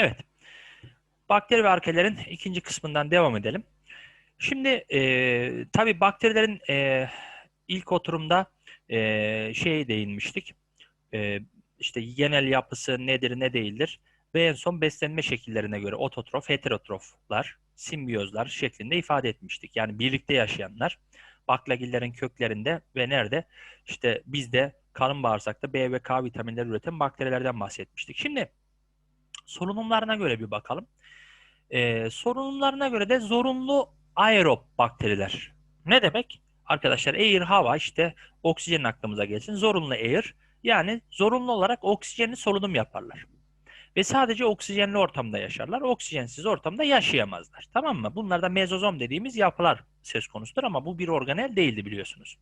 Evet. Bakteri ve arkelerin ikinci kısmından devam edelim. Şimdi e, tabii bakterilerin e, ilk oturumda e, şeye değinmiştik. E, işte genel yapısı nedir ne değildir. Ve en son beslenme şekillerine göre ototrof, heterotroflar, simbiyozlar şeklinde ifade etmiştik. Yani birlikte yaşayanlar baklagillerin köklerinde ve nerede? İşte bizde kalın bağırsakta B ve K vitaminleri üreten bakterilerden bahsetmiştik. Şimdi solunumlarına göre bir bakalım. Ee, solunumlarına göre de zorunlu aerob bakteriler. Ne demek? Arkadaşlar air hava işte oksijen aklımıza gelsin. Zorunlu air yani zorunlu olarak oksijenli solunum yaparlar. Ve sadece oksijenli ortamda yaşarlar. Oksijensiz ortamda yaşayamazlar. Tamam mı? Bunlar da mezozom dediğimiz yapılar söz konusudur ama bu bir organel değildi biliyorsunuz.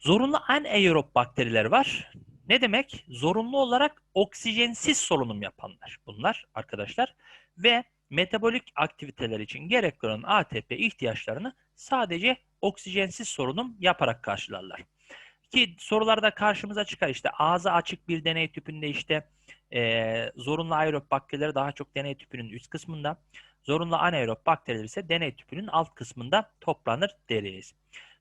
Zorunlu anaerob bakteriler var. Ne demek? Zorunlu olarak oksijensiz solunum yapanlar bunlar arkadaşlar. Ve metabolik aktiviteler için gerekli olan ATP ihtiyaçlarını sadece oksijensiz solunum yaparak karşılarlar. Ki sorularda karşımıza çıkar işte ağzı açık bir deney tüpünde işte e, zorunlu aerob bakterileri daha çok deney tüpünün üst kısmında, zorunlu anaerob bakteriler ise deney tüpünün alt kısmında toplanır deriz.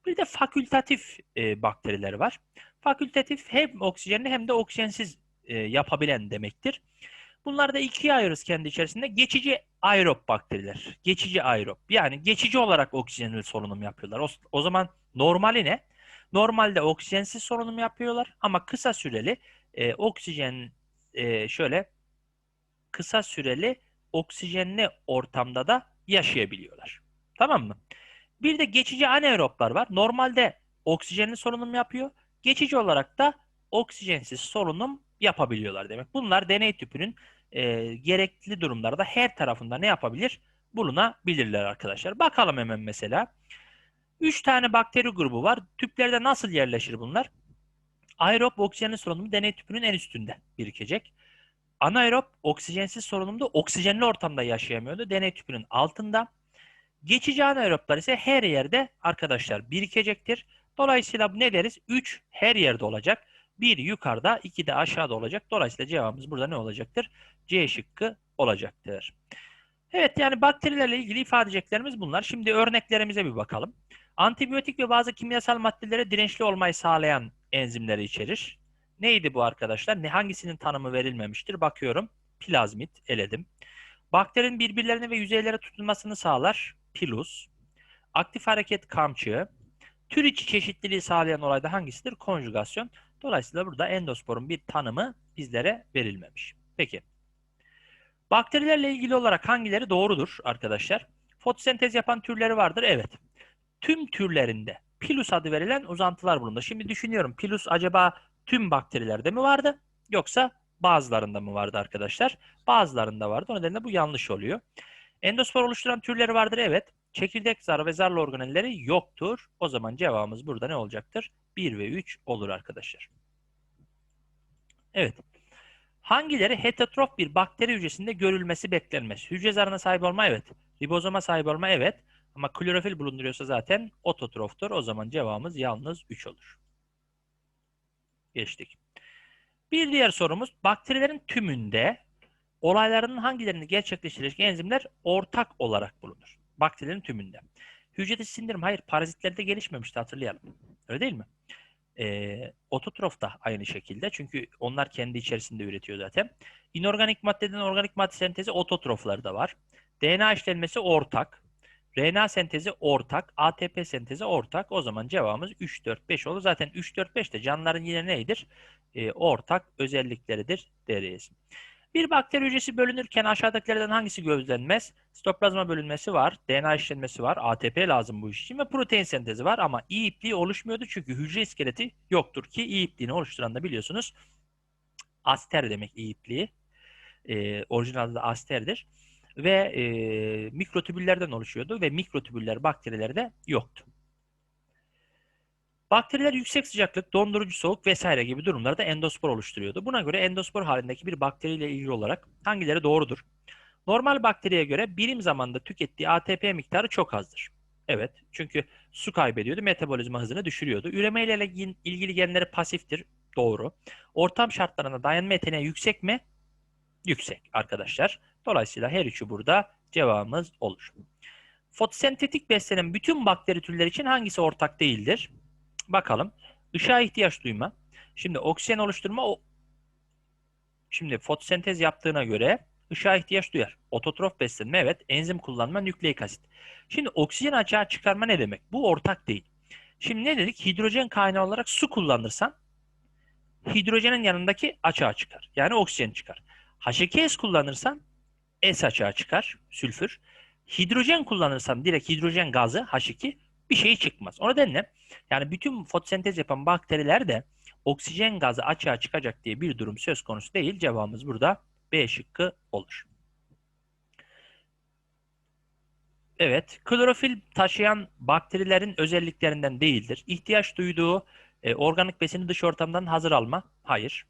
Bir de fakültatif e, bakteriler var. Fakültatif hem oksijenli hem de oksijensiz e, yapabilen demektir. Bunları da ikiye ayırırız kendi içerisinde. Geçici aerob bakteriler. Geçici aerob. Yani geçici olarak oksijenli solunum yapıyorlar. O, o zaman normali ne? Normalde oksijensiz solunum yapıyorlar ama kısa süreli e, oksijen e, şöyle kısa süreli oksijenli ortamda da yaşayabiliyorlar. Tamam mı? Bir de geçici anaeroblar var. Normalde oksijenli solunum yapıyor. Geçici olarak da oksijensiz solunum yapabiliyorlar demek. Bunlar deney tüpünün e, gerekli durumlarda her tarafında ne yapabilir? Bulunabilirler arkadaşlar. Bakalım hemen mesela. Üç tane bakteri grubu var. Tüplerde nasıl yerleşir bunlar? Aerob oksijenli solunumu deney tüpünün en üstünde birikecek. Anaerob oksijensiz solunumda oksijenli ortamda yaşayamıyordu. Deney tüpünün altında. Geçici anaeroblar ise her yerde arkadaşlar birikecektir. Dolayısıyla ne deriz? 3 her yerde olacak. 1 yukarıda, 2 de aşağıda olacak. Dolayısıyla cevabımız burada ne olacaktır? C şıkkı olacaktır. Evet yani bakterilerle ilgili ifade edeceklerimiz bunlar. Şimdi örneklerimize bir bakalım. Antibiyotik ve bazı kimyasal maddelere dirençli olmayı sağlayan enzimleri içerir. Neydi bu arkadaşlar? Ne hangisinin tanımı verilmemiştir? Bakıyorum. Plazmit eledim. Bakterinin birbirlerine ve yüzeylere tutunmasını sağlar. Pilus. Aktif hareket kamçı. Tür içi çeşitliliği sağlayan olay da hangisidir? Konjugasyon. Dolayısıyla burada endosporun bir tanımı bizlere verilmemiş. Peki. Bakterilerle ilgili olarak hangileri doğrudur arkadaşlar? Fotosentez yapan türleri vardır. Evet. Tüm türlerinde Pilus adı verilen uzantılar bulundu. Şimdi düşünüyorum Pilus acaba tüm bakterilerde mi vardı yoksa bazılarında mı vardı arkadaşlar? Bazılarında vardı. O nedenle bu yanlış oluyor. Endospor oluşturan türleri vardır evet. Çekirdek zarı ve zarlı organelleri yoktur. O zaman cevabımız burada ne olacaktır? 1 ve 3 olur arkadaşlar. Evet. Hangileri heterotrof bir bakteri hücresinde görülmesi beklenmez? Hücre zarına sahip olma evet. Ribozoma sahip olma evet. Ama klorofil bulunduruyorsa zaten ototroftur. O zaman cevabımız yalnız 3 olur. Geçtik. Bir diğer sorumuz bakterilerin tümünde olaylarının hangilerini gerçekleştirecek enzimler ortak olarak bulunur? Bakterilerin tümünde. Hücrede sindirim hayır parazitlerde gelişmemişti hatırlayalım. Öyle değil mi? E, ototrof da aynı şekilde. Çünkü onlar kendi içerisinde üretiyor zaten. İnorganik maddeden organik madde sentezi ototrofları var. DNA işlenmesi ortak. RNA sentezi ortak. ATP sentezi ortak. O zaman cevabımız 3, 4, 5 olur. Zaten 3, 4, 5 de canlıların yine neydir? E, ortak özellikleridir deriz. Bir bakteri hücresi bölünürken aşağıdakilerden hangisi gözlenmez? Sitoplazma bölünmesi var, DNA işlenmesi var, ATP lazım bu iş için ve protein sentezi var ama iyi ipliği oluşmuyordu çünkü hücre iskeleti yoktur ki iyi ipliğini oluşturan da biliyorsunuz aster demek iyi ipliği. E, orijinalde de asterdir. Ve e, mikrotübüllerden oluşuyordu ve mikrotübüller bakterilerde yoktu. Bakteriler yüksek sıcaklık, dondurucu soğuk vesaire gibi durumlarda endospor oluşturuyordu. Buna göre endospor halindeki bir bakteriyle ilgili olarak hangileri doğrudur? Normal bakteriye göre birim zamanda tükettiği ATP miktarı çok azdır. Evet, çünkü su kaybediyordu, metabolizma hızını düşürüyordu. Üreme ile ilgili genleri pasiftir. Doğru. Ortam şartlarına dayanma yeteneği yüksek mi? yüksek arkadaşlar. Dolayısıyla her üçü burada cevabımız olur. Fotosentetik beslenen bütün bakteri türleri için hangisi ortak değildir? Bakalım. Işığa ihtiyaç duyma. Şimdi oksijen oluşturma o Şimdi fotosentez yaptığına göre ışığa ihtiyaç duyar. Ototrof beslenme evet. Enzim kullanma nükleik asit. Şimdi oksijen açığa çıkarma ne demek? Bu ortak değil. Şimdi ne dedik? Hidrojen kaynağı olarak su kullanırsan hidrojenin yanındaki açığa çıkar. Yani oksijen çıkar. H2S kullanırsan S açığa çıkar. Sülfür. Hidrojen kullanırsan direkt hidrojen gazı H2 bir şey çıkmaz. O nedenle yani bütün fotosentez yapan bakteriler de oksijen gazı açığa çıkacak diye bir durum söz konusu değil. Cevabımız burada B şıkkı olur. Evet, klorofil taşıyan bakterilerin özelliklerinden değildir. İhtiyaç duyduğu e, organik besini dış ortamdan hazır alma? Hayır.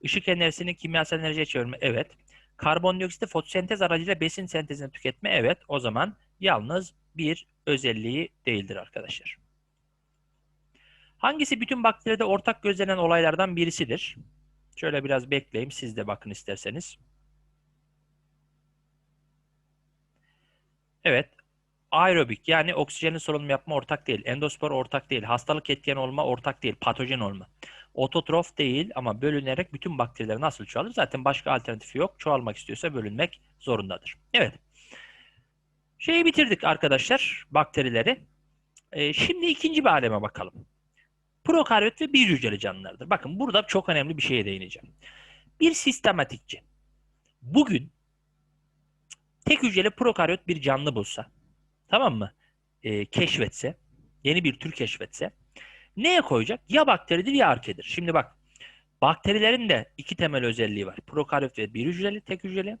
Işık enerjisini kimyasal enerjiye çevirme? Evet. Karbondioksiti fotosentez aracıyla besin sentezini tüketme? Evet. O zaman yalnız bir özelliği değildir arkadaşlar. Hangisi bütün bakteride ortak gözlenen olaylardan birisidir? Şöyle biraz bekleyeyim. Siz de bakın isterseniz. Evet. Aerobik yani oksijenin solunum yapma ortak değil. Endospor ortak değil. Hastalık etken olma ortak değil. Patojen olma. Ototrof değil ama bölünerek bütün bakteriler nasıl çoğalır? Zaten başka alternatifi yok. Çoğalmak istiyorsa bölünmek zorundadır. Evet. Şeyi bitirdik arkadaşlar. Bakterileri. Ee, şimdi ikinci bir aleme bakalım. Prokaryot ve bir hücreli canlılardır. Bakın burada çok önemli bir şeye değineceğim. Bir sistematikçi bugün tek hücreli prokaryot bir canlı bulsa, tamam mı? Ee, keşfetse, yeni bir tür keşfetse neye koyacak? Ya bakteridir ya arkedir. Şimdi bak bakterilerin de iki temel özelliği var. Prokaryot ve bir hücreli, tek hücreli.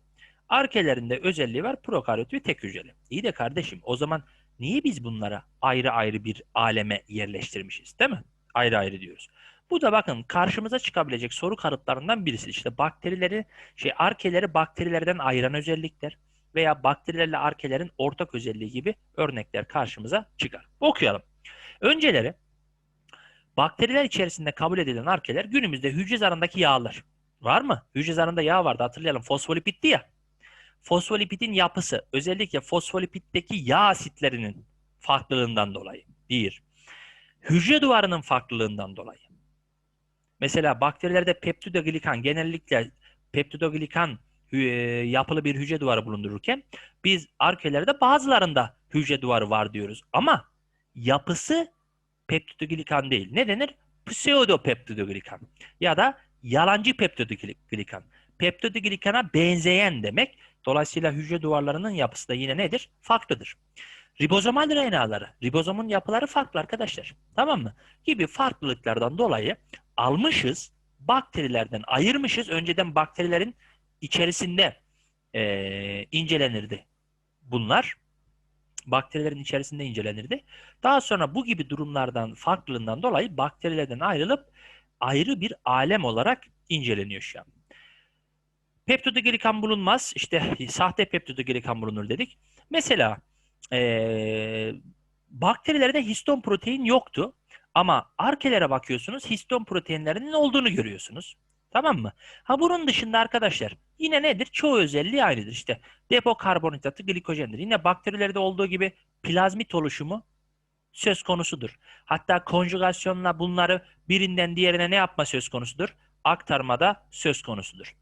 Arkelerin de özelliği var. Prokaryot ve tek hücreli. İyi de kardeşim o zaman niye biz bunlara ayrı ayrı bir aleme yerleştirmişiz değil mi? ayrı ayrı diyoruz. Bu da bakın karşımıza çıkabilecek soru kanıtlarından birisi. İşte bakterileri, şey arkeleri bakterilerden ayıran özellikler veya bakterilerle arkelerin ortak özelliği gibi örnekler karşımıza çıkar. Okuyalım. Önceleri bakteriler içerisinde kabul edilen arkeler günümüzde hücre zarındaki yağlar. Var mı? Hücre zarında yağ vardı hatırlayalım. Fosfolipitti ya. Fosfolipidin yapısı özellikle fosfolipitteki yağ asitlerinin farklılığından dolayı. Bir hücre duvarının farklılığından dolayı. Mesela bakterilerde peptidoglikan genellikle peptidoglikan e, yapılı bir hücre duvarı bulundururken biz arkelerde bazılarında hücre duvarı var diyoruz. Ama yapısı peptidoglikan değil. Ne denir? Pseudopeptidoglikan ya da yalancı peptidoglikan. Peptidoglikana benzeyen demek. Dolayısıyla hücre duvarlarının yapısı da yine nedir? Farklıdır. Ribozomal RNA'ları, ribozomun yapıları farklı arkadaşlar. Tamam mı? Gibi farklılıklardan dolayı almışız, bakterilerden ayırmışız. Önceden bakterilerin içerisinde e, incelenirdi bunlar. Bakterilerin içerisinde incelenirdi. Daha sonra bu gibi durumlardan, farklılığından dolayı bakterilerden ayrılıp ayrı bir alem olarak inceleniyor şu an. Peptidoglikan bulunmaz. İşte sahte peptidoglikan bulunur dedik. Mesela e, bakterilerde histon protein yoktu. Ama arkelere bakıyorsunuz histon proteinlerinin olduğunu görüyorsunuz. Tamam mı? Ha bunun dışında arkadaşlar yine nedir? Çoğu özelliği aynıdır. İşte depo karbonhidratı glikojendir. Yine bakterilerde olduğu gibi plazmit oluşumu söz konusudur. Hatta konjugasyonla bunları birinden diğerine ne yapma söz konusudur? Aktarmada söz konusudur.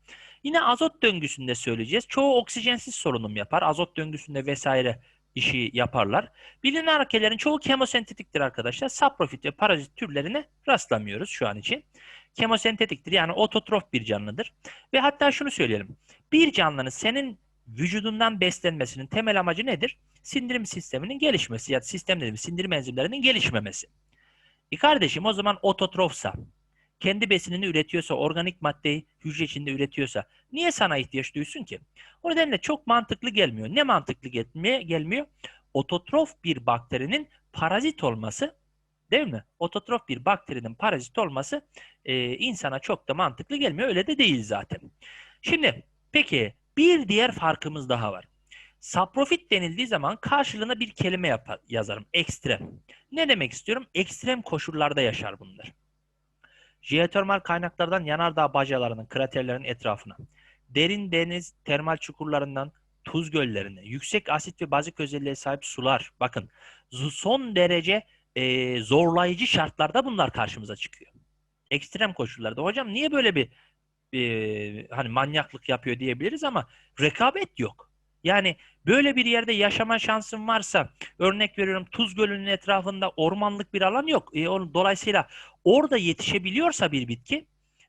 Yine azot döngüsünde söyleyeceğiz. Çoğu oksijensiz solunum yapar. Azot döngüsünde vesaire işi yaparlar. Bilinen arkelerin çoğu kemosentetiktir arkadaşlar. Saprofit ve parazit türlerine rastlamıyoruz şu an için. Kemosentetiktir yani ototrof bir canlıdır. Ve hatta şunu söyleyelim. Bir canlının senin vücudundan beslenmesinin temel amacı nedir? Sindirim sisteminin gelişmesi ya da sistem dediğimiz sindirim enzimlerinin gelişmemesi. E kardeşim o zaman ototrofsa, kendi besinini üretiyorsa, organik maddeyi hücre içinde üretiyorsa niye sana ihtiyaç duysun ki? O nedenle çok mantıklı gelmiyor. Ne mantıklı gelmiyor? Ototrof bir bakterinin parazit olması değil mi? Ototrof bir bakterinin parazit olması e, insana çok da mantıklı gelmiyor. Öyle de değil zaten. Şimdi peki bir diğer farkımız daha var. Saprofit denildiği zaman karşılığına bir kelime yapar, yazarım. Ekstrem. Ne demek istiyorum? Ekstrem koşullarda yaşar bunlar. Jeotermal kaynaklardan yanardağ bacalarının, kraterlerin etrafına derin deniz termal çukurlarından tuz göllerine, yüksek asit ve bazik özelliğe sahip sular. Bakın son derece e, zorlayıcı şartlarda bunlar karşımıza çıkıyor. Ekstrem koşullarda. Hocam niye böyle bir e, hani manyaklık yapıyor diyebiliriz ama rekabet yok. Yani böyle bir yerde yaşama şansın varsa örnek veriyorum Tuz Gölü'nün etrafında ormanlık bir alan yok. E, onun- dolayısıyla orada yetişebiliyorsa bir bitki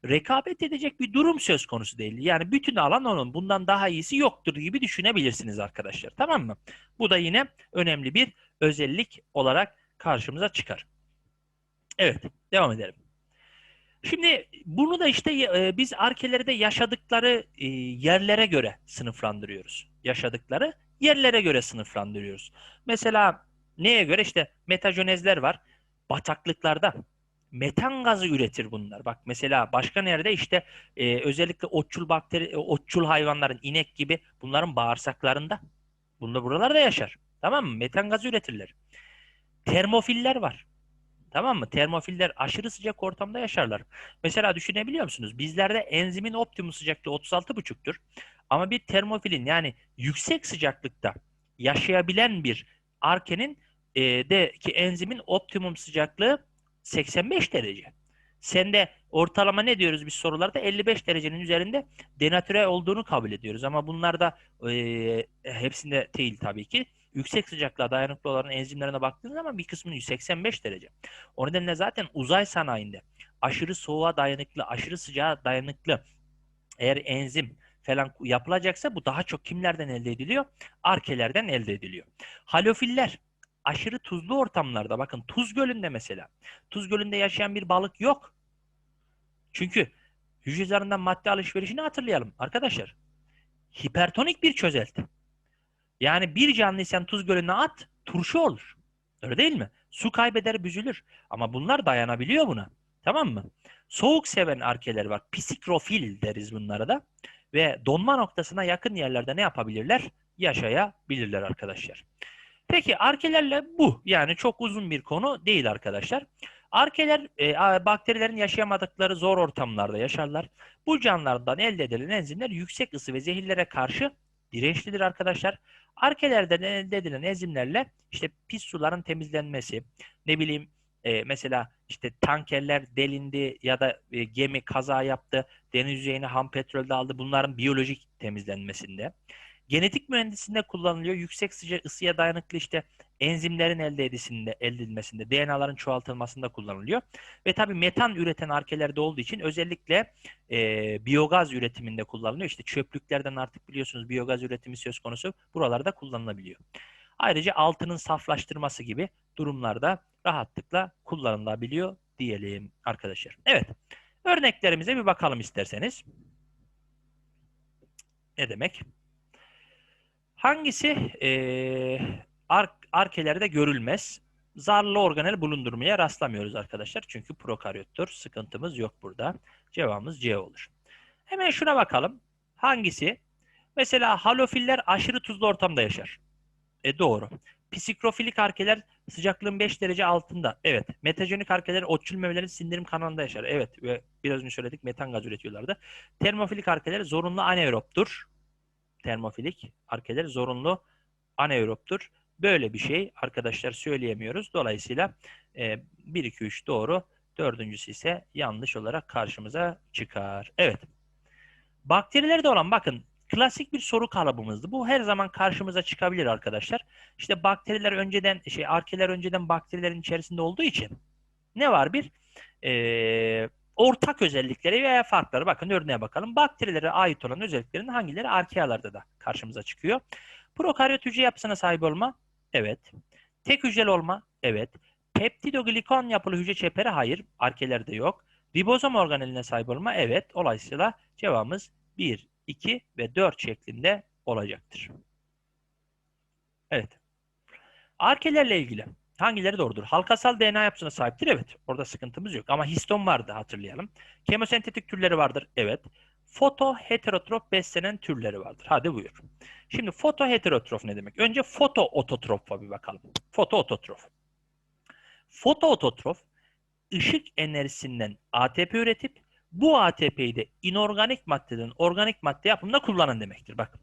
rekabet edecek bir durum söz konusu değil. Yani bütün alan onun. Bundan daha iyisi yoktur gibi düşünebilirsiniz arkadaşlar. Tamam mı? Bu da yine önemli bir özellik olarak karşımıza çıkar. Evet, devam edelim. Şimdi bunu da işte e, biz arkelerde yaşadıkları e, yerlere göre sınıflandırıyoruz. Yaşadıkları yerlere göre sınıflandırıyoruz. Mesela neye göre? İşte metajonezler var. Bataklıklarda metan gazı üretir bunlar. Bak mesela başka nerede işte e, özellikle otçul bakteri, e, otçul hayvanların inek gibi bunların bağırsaklarında. Bunda buralarda yaşar. Tamam mı? Metan gazı üretirler. Termofiller var. Tamam mı? Termofiller aşırı sıcak ortamda yaşarlar. Mesela düşünebiliyor musunuz? Bizlerde enzimin optimum sıcaklığı 36,5'tür. Ama bir termofilin yani yüksek sıcaklıkta yaşayabilen bir arkenin e, de ki enzimin optimum sıcaklığı 85 derece. Sende ortalama ne diyoruz biz sorularda? 55 derecenin üzerinde denatüre olduğunu kabul ediyoruz. Ama bunlarda e, hepsinde değil tabii ki. Yüksek sıcaklığa dayanıklı olan enzimlerine baktığınız zaman bir kısmının 185 derece. O nedenle zaten uzay sanayinde aşırı soğuğa dayanıklı, aşırı sıcağa dayanıklı eğer enzim falan yapılacaksa bu daha çok kimlerden elde ediliyor? Arkelerden elde ediliyor. Halofiller aşırı tuzlu ortamlarda bakın Tuz Gölü'nde mesela. Tuz Gölü'nde yaşayan bir balık yok. Çünkü hücre zarından madde alışverişini hatırlayalım arkadaşlar. Hipertonik bir çözelti. Yani bir canlıyı sen Tuz Gölü'ne at, turşu olur. Öyle değil mi? Su kaybeder, büzülür. Ama bunlar dayanabiliyor buna. Tamam mı? Soğuk seven arkeler var. Psikrofil deriz bunlara da. Ve donma noktasına yakın yerlerde ne yapabilirler? Yaşayabilirler arkadaşlar. Peki arkelerle bu. Yani çok uzun bir konu değil arkadaşlar. Arkeler e, bakterilerin yaşayamadıkları zor ortamlarda yaşarlar. Bu canlılardan elde edilen enzimler yüksek ısı ve zehirlere karşı dirençlidir arkadaşlar. Arkelerden elde edilen enzimlerle işte pis suların temizlenmesi, ne bileyim e, mesela işte tankerler delindi ya da e, gemi kaza yaptı, deniz yüzeyine ham petrol de aldı. Bunların biyolojik temizlenmesinde. Genetik mühendisliğinde kullanılıyor. Yüksek sıcak ısıya dayanıklı işte enzimlerin elde edilmesinde, elde edilmesinde, DNA'ların çoğaltılmasında kullanılıyor. Ve tabii metan üreten arkelerde olduğu için özellikle e, biyogaz üretiminde kullanılıyor. İşte çöplüklerden artık biliyorsunuz biyogaz üretimi söz konusu. Buralarda kullanılabiliyor. Ayrıca altının saflaştırması gibi durumlarda rahatlıkla kullanılabiliyor diyelim arkadaşlar. Evet. Örneklerimize bir bakalım isterseniz. Ne demek? Hangisi e, ar arkelerde görülmez? Zarlı organel bulundurmaya rastlamıyoruz arkadaşlar. Çünkü prokaryottur. Sıkıntımız yok burada. Cevabımız C olur. Hemen şuna bakalım. Hangisi? Mesela halofiller aşırı tuzlu ortamda yaşar. E doğru. Psikrofilik arkeler sıcaklığın 5 derece altında. Evet. Metajenik arkeler otçul memelerin sindirim kanalında yaşar. Evet. Ve biraz önce söyledik metan gaz üretiyorlardı. Termofilik arkeler zorunlu anaerobtur. Termofilik arkeler zorunlu anaerobtur. Böyle bir şey arkadaşlar söyleyemiyoruz. Dolayısıyla e, 1, 2, 3 doğru. Dördüncüsü ise yanlış olarak karşımıza çıkar. Evet. Bakterilerde olan bakın klasik bir soru kalıbımızdı. Bu her zaman karşımıza çıkabilir arkadaşlar. İşte bakteriler önceden şey arkeler önceden bakterilerin içerisinde olduğu için ne var bir e, ortak özellikleri veya farkları. Bakın örneğe bakalım. Bakterilere ait olan özelliklerin hangileri arkealarda da karşımıza çıkıyor. Prokaryot hücre yapısına sahip olma? Evet. Tek hücreli olma? Evet. Peptidoglikon yapılı hücre çeperi? Hayır. Arkelerde yok. Ribozom organeline sahip olma? Evet. Dolayısıyla cevabımız 1, 2 ve 4 şeklinde olacaktır. Evet. Arkelerle ilgili hangileri doğrudur? Halkasal DNA yapısına sahiptir. Evet. Orada sıkıntımız yok. Ama histon vardı hatırlayalım. Kemosentetik türleri vardır. Evet. Foto heterotrof beslenen türleri vardır. Hadi buyur. Şimdi foto heterotrof ne demek? Önce foto ototrofa bir bakalım. Foto ototrof. Foto ototrof ışık enerjisinden ATP üretip Bu ATP'yi de inorganik maddeden organik madde yapımında kullanın demektir. Bakın.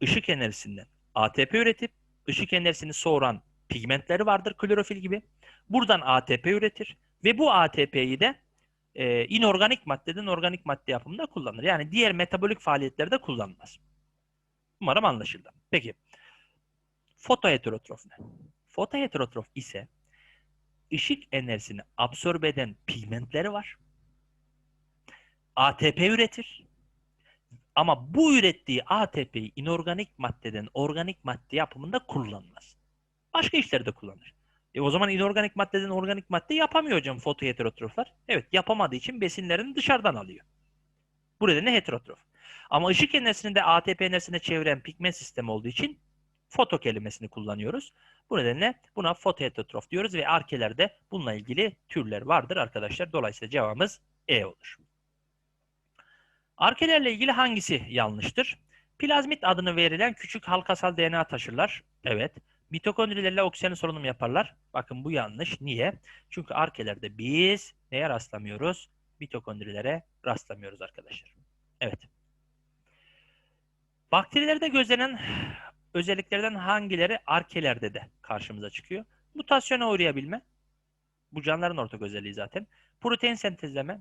Işık enerjisinden ATP üretip ışık enerjisini soğuran pigmentleri vardır klorofil gibi. Buradan ATP üretir ve bu ATP'yi de e, inorganik maddeden organik madde yapımında kullanır. Yani diğer metabolik faaliyetlerde kullanmaz. Umarım anlaşıldı. Peki. Fotoheterotrof ne? Fotoheterotrof ise ışık enerjisini absorbe eden pigmentleri var. ATP üretir. Ama bu ürettiği ATP'yi inorganik maddeden organik madde yapımında kullanmaz. Başka işlerde kullanır. E o zaman inorganik maddeden organik madde yapamıyor hocam fotoheterotroflar. Evet yapamadığı için besinlerini dışarıdan alıyor. Bu nedenle heterotrof. Ama ışık enerjisini de ATP enerjisine çeviren pigment sistemi olduğu için foto kelimesini kullanıyoruz. Bu nedenle buna fotoheterotrof diyoruz ve arkelerde bununla ilgili türler vardır arkadaşlar. Dolayısıyla cevabımız E olur. Arkelerle ilgili hangisi yanlıştır? Plazmit adını verilen küçük halkasal DNA taşırlar. Evet. Mitokondrilerle oksijen solunum yaparlar. Bakın bu yanlış. Niye? Çünkü arkelerde biz neye rastlamıyoruz? Mitokondrilere rastlamıyoruz arkadaşlar. Evet. Bakterilerde gözlenen özelliklerden hangileri arkelerde de karşımıza çıkıyor? Mutasyona uğrayabilme. Bu canlıların ortak özelliği zaten. Protein sentezleme.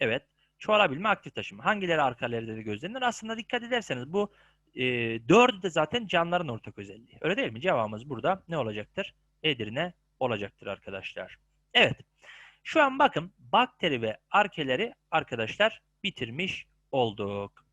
Evet. Çoğalabilme, aktif taşıma. Hangileri arkelerde de gözlenir? Aslında dikkat ederseniz bu e, dördü de zaten canlıların ortak özelliği. Öyle değil mi? Cevabımız burada ne olacaktır? Edirne olacaktır arkadaşlar. Evet. Şu an bakın bakteri ve arkeleri arkadaşlar bitirmiş olduk.